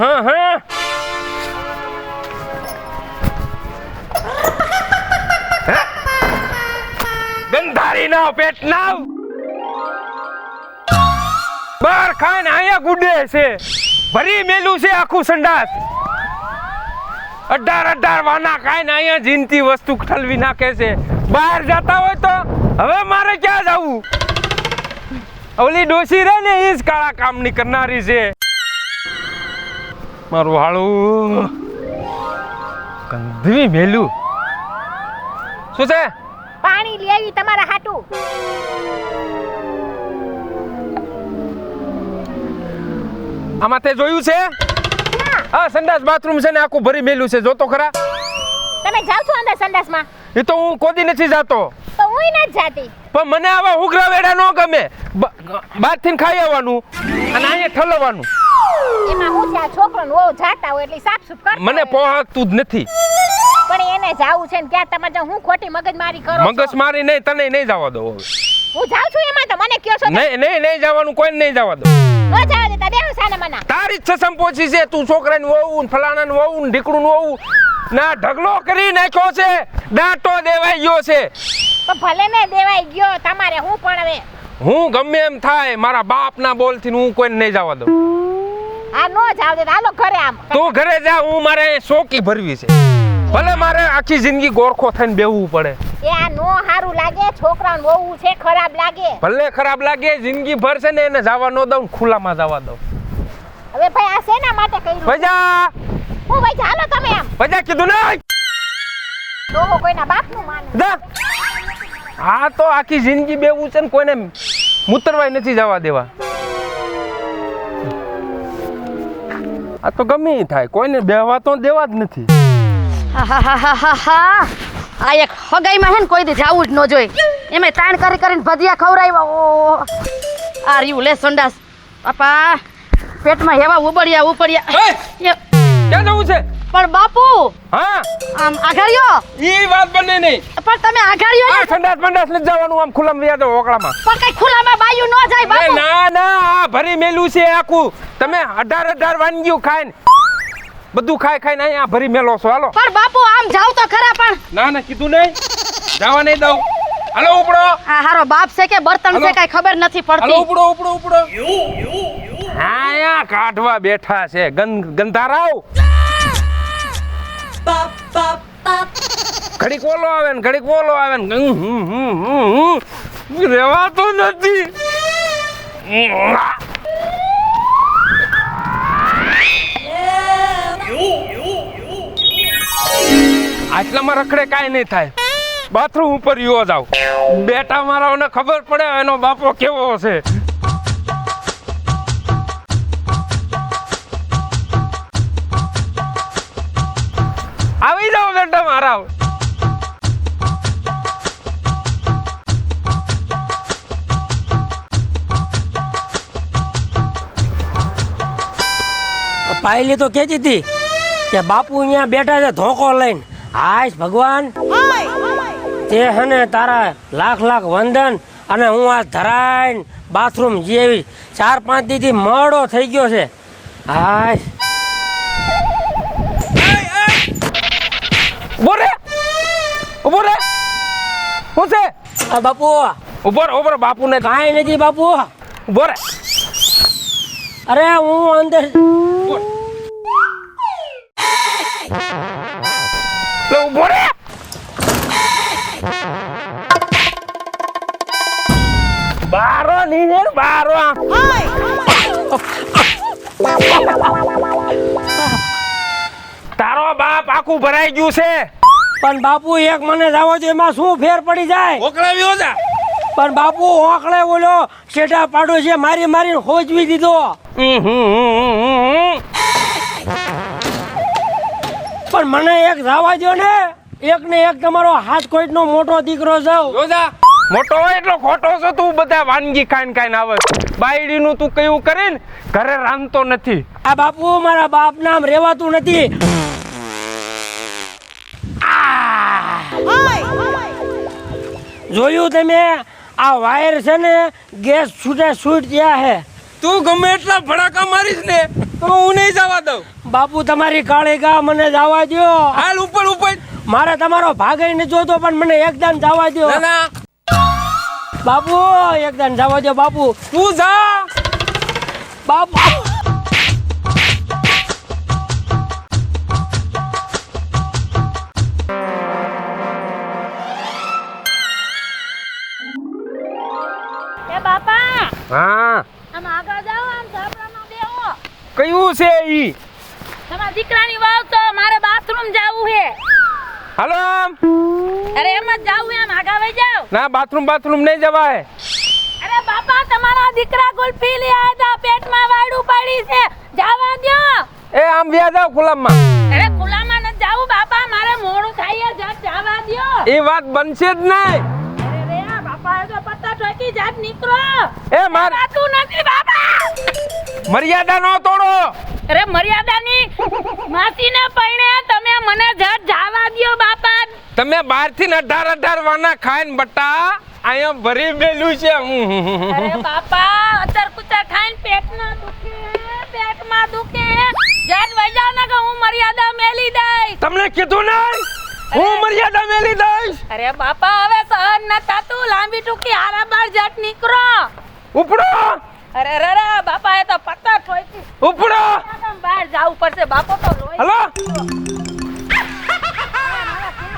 હા હા? ગંધારી પેટ નાવ. બાર ખાન આયા ગુડે છે. ભરી મેલું છે આખું સંડાસ. અઢાર અઢાર વાના ખાઈને અહીંયા જીનતી વસ્તુ ઠલવી નાખે છે. બહાર જતા હોય તો હવે મારે ક્યાં જવું? ઓલી ડોસી રે ને એ જ કાળા કામની કરનારી છે. મારું હાળું. કંધવી મેલું. શું છે? પાણી લે આવી તમારા હાટું. આમાં તે જોયું છે? હા સંડાસ બાથરૂમ છે ને આખું ભરી મેલું છે. જોતો ખરા? તમે જાવ છો અંદર સંડાસમાં? એ તો હું કોદી નથી જાતો. તો હું નથી જાતી. પણ મને આવા ઉઘરા વેડા ન ગમે. બહારથી ખાઈ આવવાનું અને અહીંયા ઠલવવાનું. એમાં હું છે આ જાતા હોય એટલે સાફ સુફ કર મને હોય. પહોંચતું જ નથી. પણ એને જાવું છે ને ક્યાં તમે જો હું ખોટી મગજમારી કરો છો. મગજ મારી નહીં તને નહીં જવા દો હવે. હું જાઉં છું એમાં તો મને કયો છો નહીં નહીં નહીં જવાનું કોઈને નહીં જવા દો ન જાવ દેતા દેવું સાને મના તારી જ સસમ પહોંચી છે તું છોકરાને વહુ ને ફલાણાને વહુ ને ઢીકણું વહુ ના ઢગલો કરી નાખ્યો છે દાંટો દેવાઈ ગયો છે. તો ભલે ને દેવાઈ ગયો તમારે હું પણ હવે હું ગમે એમ થાય મારા બાપના બોલથી હું કોઈને નહીં જવા દઉં. આ નો જાવ દે હાલો ઘરે આમ. તું ઘરે જા હું મારે શોકી ભરવી છે. ભલે મારે આખી જિંદગી ગોરખો થઈને બેહવું પડે. એ આ નો હારું લાગે છોકરાને વહુ છે ખરાબ લાગે. ભલે ખરાબ લાગે જિંદગી ભર છે ને એને જવા ન દઉં ખુલ્લામાં જવા દઉં. હવે ભાઈ આ શેના માટે કર્યું ભજા! હું ભાઈ ચાલો તમે આમ. ભજા કીધું ને તો કોઈના બાપનું માને. જા! હા તો આખી જિંદગી બેવું છે ને કોઈને મૂતરવાય નથી જવા દેવા. આ તો ગમે થાય. કોઈને બેહવા તો દેવા જ નથી. આ એક હગાઈમાં હે ને કોઈ દી જવું જ ન જોઈ એમે તાણ કરી કરીને ભજીયા ખવડાવ્યા. ઓ આ રહ્યું લે સંડાસ. બાપા પેટમાં હેવા ઉબડ્યા ઉપડ્યા એ, ક્યાં જવું છે? પણ બાપુ હા? આમ આઘાર્યો ઈ વાત બને નહીં. પણ તમે આઘાર્યો આ ને સંડાસ બંડાસ જવાનું આમ ખુલ્લામાં વ્યા દો ઓકળામાં. પણ કઈ ખુલ્લામાં બાયું ન જાય એ બાપુ. ના ના આ ભરી મેલું છે આખું. તમે અઢાર અઢાર વાનગીઓ ખાઈને બધું ખાઈ ખાઈને અહીંયા ભરી મેલો છો. હાલો. પણ બાપુ આમ જાવ તો ખરા પણ ના ના કીધું નહીં. જવા નહીં દઉં. હાલો ઉપડો. આ હારો બાપ છે કે બર્તન છે. કઈ ખબર નથી હાલો ઉપડો ઉપડો ઉપડો. હા અહીંયા કાઢવા બેઠા છે ગંધારાવ ઘડીક ઓલો આવે ને, ઘડીક ઓલો આવે ને. રહેવાતો નથી. આટલામાં રખડે કાંઈ નહીં થાય. બાથરૂમ ઉપર યુવા જાવ બેટા મારાઓને ખબર પડે એનો બાપો કેવો છે. આવી જાઓ પાયલી તો કહેતી હતી કે બાપુ અહીંયા બેઠા છે ધોકો લઈને. હાશ ભગવાન. તે હને તારા લાખ લાખ વંદન અને હું આ ધરાઈને બાથરૂમ જેવી ચાર પાંચ દીથી મોડો થઈ ગયો છે. હાશ ઊભો રે. ઊભો રે. શું છે? આ બાપુ. ઊભો રે ઊભો બાપુને. કાંઈ નથી બાપુ. ઊભો રે. અરે હું અંદર. તારો ભરાઈ ગયું છે. પણ બાપુ એક મને જાવો છો એમાં શું ફેર પડી જાય? ઓકળાવ્યો જા પણ બાપુ ઓકળે બોલો શેઠા પાડો છે મારી મારી હોજવી દીધો. પણ મને એક જાવા દો ને. એક ને એક તમારો હાથ કોઈનો મોટો દીકરો જાવ મોટો હોય એટલો ખોટો છો તું બધા વાનગી ખાઈને ખાઈને આવે બાયડીનું તું કયું કરીને ઘરે રાંધતો નથી. આ બાપુ મારા બાપ નામ રેવાતું નથી. જોયું તમે? આ વાયર છે ને ગેસ છૂટે છૂટ ગયા હે તું ગમે એટલા ભડાકા મારીશ ને તો હું નહીં જવા દઉં. બાપુ તમારી કાળી ગા મને જવા દ્યો. હાલ ઉપર ઉપર. મારે તમારો ભાગે નથી જોતો પણ મને એકદમ જવા ના બાપુ એકદમ જવા દ્યો બાપુ. તું જા. બાપુ કયું છે ઈ? તમારા દીકરાની વાવ તો મારે બાથરૂમ જાવું છે. હાલો અરે એમ જ જાવું એમ આગા વઈ જાવ ના બાથરૂમ બાથરૂમ નહીં જવાય. અરે બાપા તમારા દીકરા ગુલ્ફી લઈ આયા પેટમાં વાડું પડી છે. જાવા દ્યો. એ આમ વ્યા જાવ ગુલામમાં અરે ગુલામમાં ન જાવું બાપા મારે મોડું થાય જ જાવા દ્યો. એ વાત બનશે જ નહીં. અરે રે બાપા એ તો પત્તા ઠોકી જાત નીકળો. એ માર તું નથી બાપા. મર્યાદા નો તોડો. અરે મર્યાદાની માસીને પૈણે તમે મને જટ જાવા દિયો બાપા. તમે બહારથી થી અઢાર અઢાર વાના ખાઈને બટા અહીંયા ભરી બેલું છે. અરે બાપા અત્યાર કુતર ખાઈને પેટમાં દુખે પેટમાં દુખે. જટ વઈ ના કે હું મર્યાદા મેલી દઈ તમને કીધું નહીં? હું મર્યાદા મેલી દઈશ? અરે બાપા હવે સહન ન થાતું. લાંબી ટૂંકી હારા બાર જટ નીકળો. ઉપડો! અરે રે રે બાપા એ તો પત્તા ઠોકી ઉપડો! બહાર જવું પડશે. બાપો તો લોહી હલો?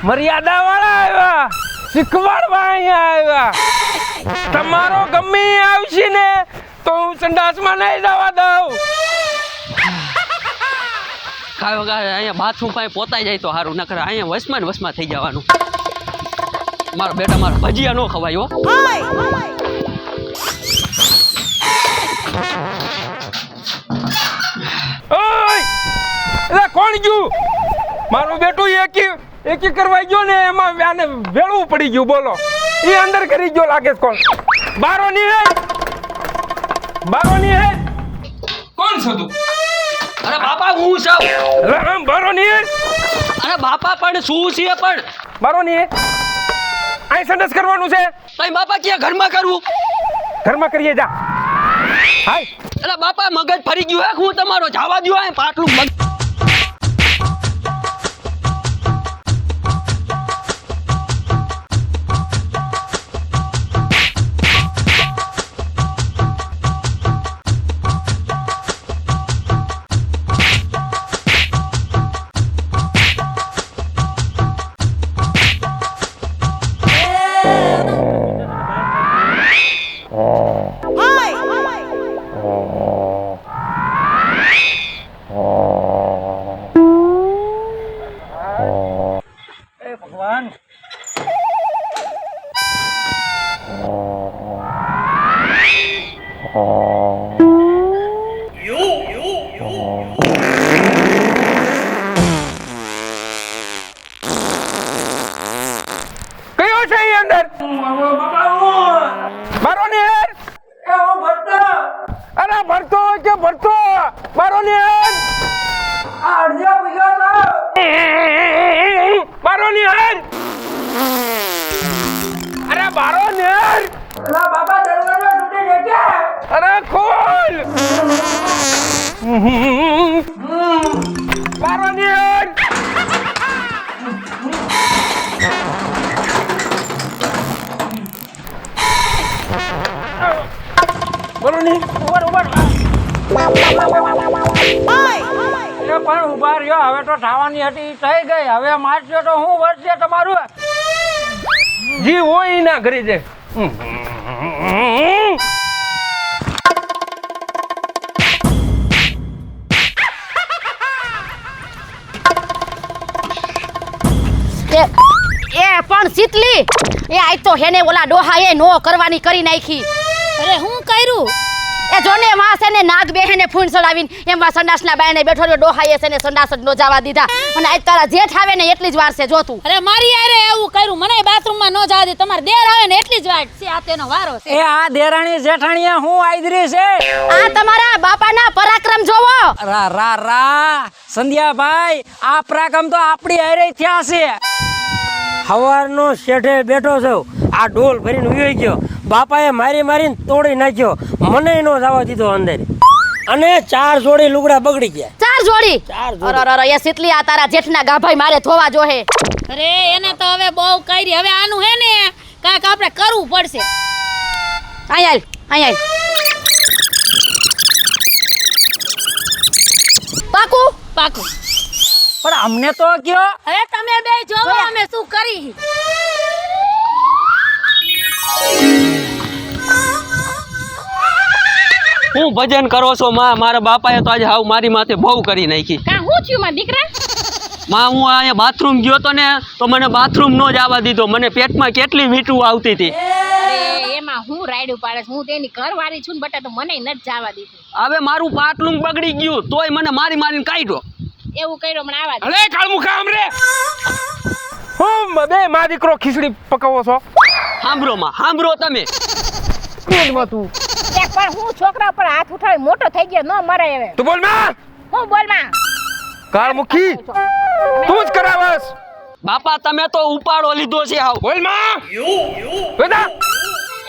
મર્યાદા વાળા આવ્યા. શીખવાડવા અહીંયા આવ્યા. તમારો ગમે આવશે ને તો હું સંડાસમાં નહીં જવા દઉં. કાયો વગર અહીંયા બાથરૂમ પાસે પોતાઈ જાય તો સારું નકર અહીંયા વસમાં ને વસમાં થઈ જવાનું. મારા બેટા મારા ભજીયા ન ખવાય એટલે કોણ ગયું? મારું બેટું એકી એકી કરવાઈ ગયો ને એમાં આને વેળવું પડી ગયું બોલો. એ અંદર કરી ગયો લાગે કોણ? બારો ની હે બારો ની હે કોણ છો તું? અરે બાપા હું છું. રામ બારો ની હે અરે બાપા પણ શું છે પણ? બારો ની હે અહીં સંડસ કરવાનું છે. તઈ બાપા ક્યાં ઘરમાં કરવું ઘરમાં કરીએ જા. હાય. અરે બાપા મગજ ફરી ગયું હે હું તમારો જવા દ્યો આ પાટલું મગ કયો થવાની હતી થઈ ગઈ. હવે મારશે તો હું વર્ષે તમારું? જી હોય એના ના કરી દે એ એ પણ શીતલી એ આજ તો હેને ઓલા ડોહા એ નો કરવાની કરી નાખી. અરે હું કર્યું? એ જોને માં છે ને નાગ બેહેને ફૂન ચડાવીને એમાં સંડાસના બાયને બેઠો રહ્યો ડોહાઈએ છે ને સંડાસ જ નો જવા દીધા. અને આજ તારા જેઠ આવે ને એટલી જ વાર છે જો તું. અરે મારી આરે એવું કર્યું મને બાથરૂમમાં ન જવા દે તમારે દેર આવે ને એટલી જ વાર છે આ તેનો વારો છે. એ આ દેરાણી જેઠાણીયા હું આઈદરી છે? આ તમારા બાપાના પરાક્રમ જોવો. રા રા રા સંધ્યાભાઈ આ પરાક્રમ તો આપણી હારે થયા છે. હવારનો શેઠે બેઠો છું. આ ડોલ ભરીને ઉયો ગયો. બાપાએ મારી મારીને તોડી નાખ્યો. મને નો જવા દીધો અંદર. અને ચાર જોડી લુગડા બગડી ગયા. ચાર જોડી? ચાર જોડી. અરે અરે, શીતલી આ તારા જેઠના ગાભાઈ મારે ધોવા જોહે. અરે એને તો હવે બહુ કરી. હવે આનું હે ને કાંઈક આપણે કરવું પડશે. આય અહીંયા પાકું? પાકું. પણ અમને તો કયો? હવે તમે બે જોવો અમે શું કરી. હું ભજન કરો છો માં? મારા બાપાએ તો આજે હાવ મારી માથે બહુ કરી નાખી. કા હું થયું માં દીકરા? માં હું અહીંયા બાથરૂમ ગયો તો ને તો મને બાથરૂમ નો જ આવવા દીધો. મને પેટમાં કેટલી મીઠું આવતી હતી. એમાં હું રાયડું પાડે હું તેની ઘરવાળી છું ને બટા તો મને નથી જવા દીધું. હવે મારું પાટલું બગડી ગયું તોય મને મારી મારીને કાઢ્યો એવું કર્યો મને આવા દે. અરે કાળમુખા આમ રે હું બે મા દીકરો ખીચડી પકાવો છો. સાંભળો માં સાંભળો તમે. પેટમાં તું પણ હું છોકરા પર હાથ ઉઠાવી મોટો થઈ ગયો ન મરે હવે. તું બોલમાં! હું બોલમાં કાળમુખી તું જ કરાવસ. બાપા તમે તો ઉપાડો લીધો છે આવ બોલમાં! બેટા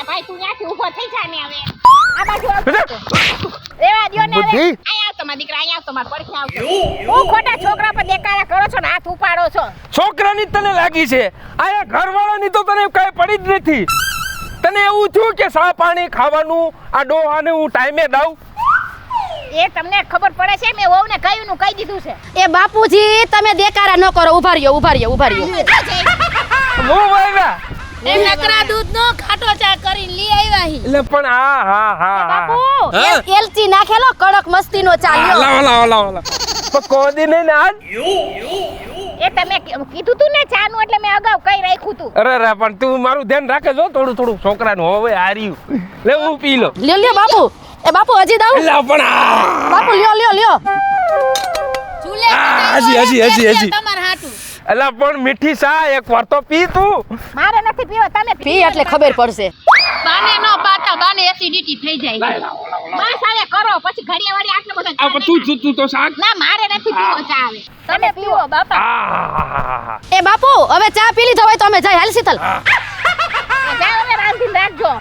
ભાઈ તું ત્યાંથી ઊભો થઈ જા ને હવે. આ બાજુ આવ. બેટા રેવા દ્યો ને હવે. આવ દીકરા આવ હું ખોટા છોકરા પર દેકારા કરો છો ને હાથ ઉપાડો છો. છોકરાની તને લાગી છે. આયા ઘરવાળાની તો તને કઈ પડી જ નથી. તને એવું થયું કે સા પાણી ખાવાનું? આ ડોહાને હું ટાઈમે દઉં? એ તમને ખબર પડે છે મેં વહુને કહ્યું નું કહી દીધું છે. એ બાપુજી તમે દેકારા ન કરો ઊભા રહ્યો ઊભા રહ્યો ઊભા રહ્યો. હું એ નકરા દૂધ નો ખાટો ચા કરીને લઈ આવ્યા હી. એટલે પણ હા હા હા. બાપુ એલચી નાખેલો કડક મસ્તીનો ચાલ્યો લાવ લાવ લાવ લાવ પણ કોદી ને આજ? એ તમે કીધું તું ને ચા નું એટલે મેં અગાઉ કઈ રાખ્યું તું. અરે અરે પણ તું મારું ધ્યાન રાખે જો થોડું થોડું. છોકરાનું હવે હાર્યું લે હું પી લો લ્યો લ્યો બાપુ. એ બાપુ હજી દઉં લા પણ આ. બાપુ લ્યો લ્યો લ્યો. ચૂલે હજી, હજી, હજી, હજી. તમાર હાટું? એલા પણ મીઠી સા એક વાર તો પી તું. મારે નથી પીવો તમે પી એટલે ખબર પડશે. બાને નો પાતા બાને એસિડિટી થઈ જાય. બસ હવે કરો પછી ઘડિયા વાળી આટલો બધો આ પણ તું તું તું તો શાક? ના મારે નથી પીવો ચા આવે તમે પીવો બાપા. એ બાપુ હવે ચા પી લીધો હોય તો અમે જાય. હાલ શીતલ. જાઓ હવે રાંધીને રાખજો.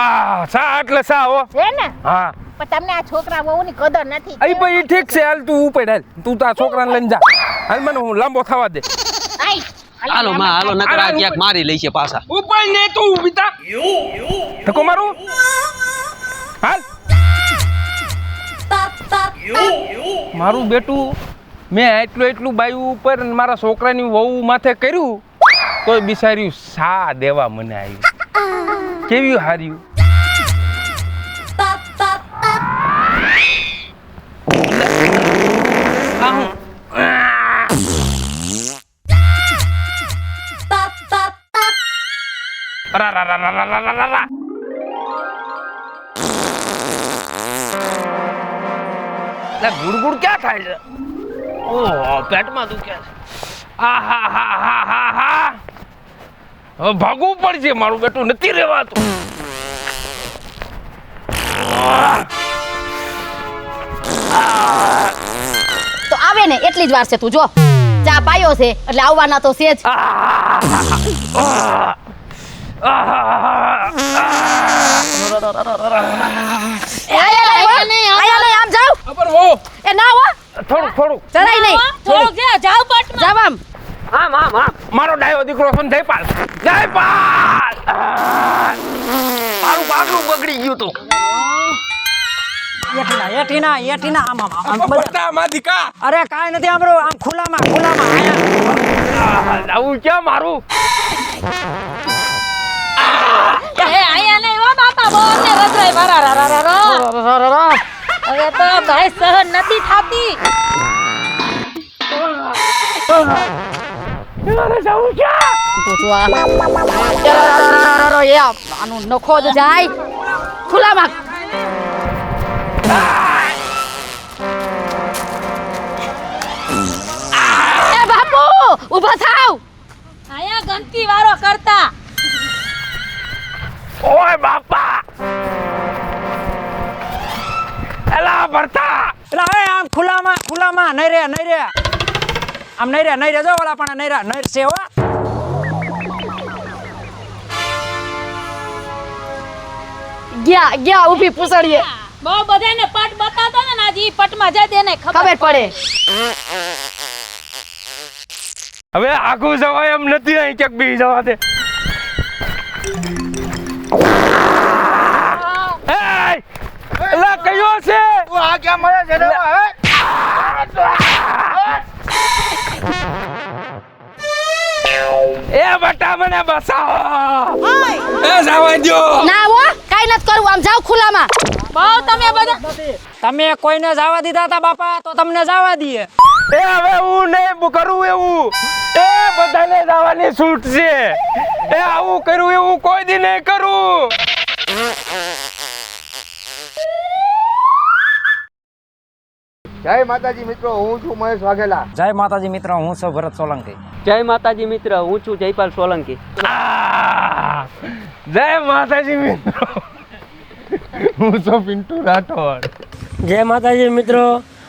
આ સા એટલે સા હો. હે ને? હા. પણ તમને આ છોકરા વહુની કદર નથી. અહીં ભાઈ ઠીક છે હાલ તું ઉપર હાલ. તું તારા છોકરાને લઈને જા. હાલ મને હું લાંબો થવા દે. હાલો માં હાલો નકર આ ક્યાંક મારી લઈ છે પાછા. ઉપર ને તું ઉભીતા ધક્કો મારું. હાલ. મારું બેટું મેં એટલું એટલું બાયું ઉપર મારા છોકરાની વહુ માથે કર્યું તોય બિચાર્યું સા દેવા મને આવ્યું કેવી હાર્યું? રા રા રા રા રા રા રા રા. લે ગુડ ગુડ ક્યાં થાય છે? ઓહો પેટમાં દુખે છે. આ હા હા હા હા હા. ભાગવું પડશે મારું બેટું નથી રહેવાતું તો આવે ને એટલી જ વાર છે તું જો. ચા પાયો છે એટલે આવવાના તો છે જ. મારો ડાયો દીકરો છે ને જયપાલ. જયપાલ! મારું પાકડું બગડી ગયું તું. એઠીના એઠીના આમ આમ આમ દીકા. અરે કાંઈ નથી આમ આમ ખુલામાં ખુલામાં આવું ક્યાં મારું? એ આયા નહીં હો બાપા બહુ ને વજરાય વારા રા રા રા રા. હવે તો ભાઈ સહન નથી થાતી. તું જો આ. રરરરરરર, એ આ, આનું નખો જ જાય. ખુલ્લામાં એ બાપુ ઊભા થાવ. આયા ગંદકી વારો કરતા. ઓય બાપા! એલા ભરતા! એટલે હવે આમ ખુલ્લામાં ખુલ્લામાં નહીં રે નહીં રે આમ નહીં રે નહીં રે જો વાળા પણ નહીં રે નહીં છે હો. ગયા ગયા ઊભી પૂછડીએ. બહુ બધાને પટ બતાતો ને આજે પટ પટમાં જાય તેને ખબર પડે. હવે આખું જવાય એમ નથી અહીં ક્યાંક બી જવા દે છે આ ક્યાં મળે છે રે એ બટા મને બસાવો. એ જવા દ્યો. ના હો કાઈ નથી કરવું. આમ જાવ ખુલામાં બહુ તમે બધા તમે કોઈને જવા દીધા હતા બાપા તો તમને જવા દઈએ. એ હવે હું નહીં કરું એવું. એ બધાને જવાની છૂટ છે. એ આવું કરું એવું કોઈ દી નહીં કરું. જય માતાજી મિત્રો હું છું મહેશ વાઘેલા. જય માતાજી મિત્ર હું છું ભરત સોલંકી. જય માતાજી મિત્ર હું છું જયપાલ સોલંકી. જય માતાજી મિત્રો. હું છું પિન્ટુ રાઠોડ. જય માતાજી મિત્રો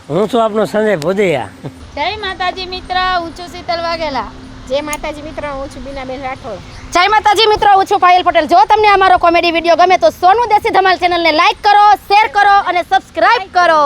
હું છું આપનો સંજય ભોદિયા. જય માતાજી મિત્ર હું છું શીતલ વાઘેલા. જય માતાજી મિત્રો હું છું બીનાબેન રાઠોડ. જય માતાજી મિત્રો હું છું પાયલ પટેલ. જો તમને અમારો કોમેડી વીડિયો ગમે તો સોનું દેશી ધમાલ ચેનલને લાઈક કરો શેર કરો અને સબસ્ક્રાઇબ કરો.